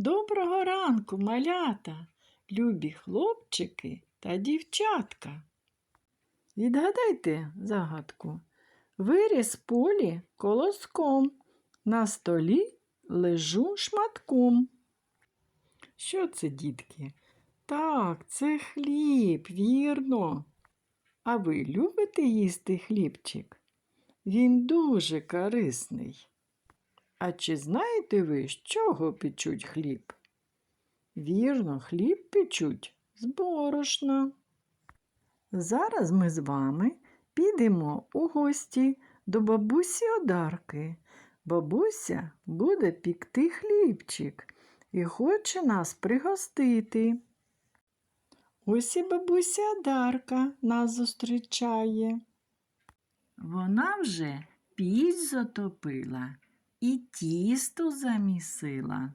Доброго ранку, малята, любі хлопчики та дівчатка. Відгадайте загадку. Виріс полі колоском, на столі лежу шматком. Що це, дітки? Так, це хліб, вірно. А ви любите їсти хлібчик? Він дуже корисний. А чи знаєте ви, з чого печуть хліб? Вірно, хліб печуть з борошна. Зараз ми з вами підемо у гості до бабусі Одарки. Бабуся буде пікти хлібчик і хоче нас пригостити. Ось і бабуся Одарка нас зустрічає. Вона вже піч затопила і тісто замісила.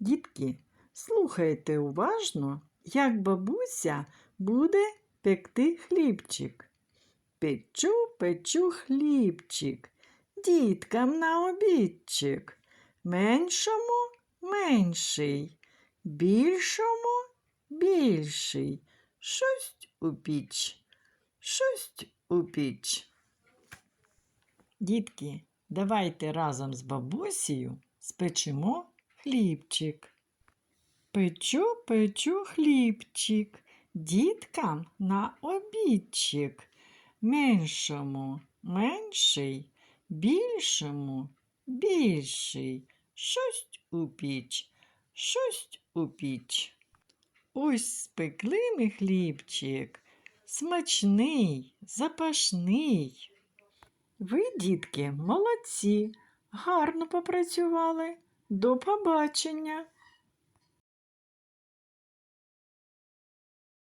Дітки, слухайте уважно, як бабуся буде пекти хлібчик. Печу, печу хлібчик, діткам на обідчик. Меншому менший, більшому більший. Щось у піч, щось у піч. Дітки, давайте разом з бабусею спечемо хлібчик. Печу, печу хлібчик, діткам на обідчик. Меншому менший, більшому більший. Щось у піч, щось у піч. Ось спекли ми хлібчик, смачний, запашний. Ви, дітки, молодці, гарно попрацювали. До побачення.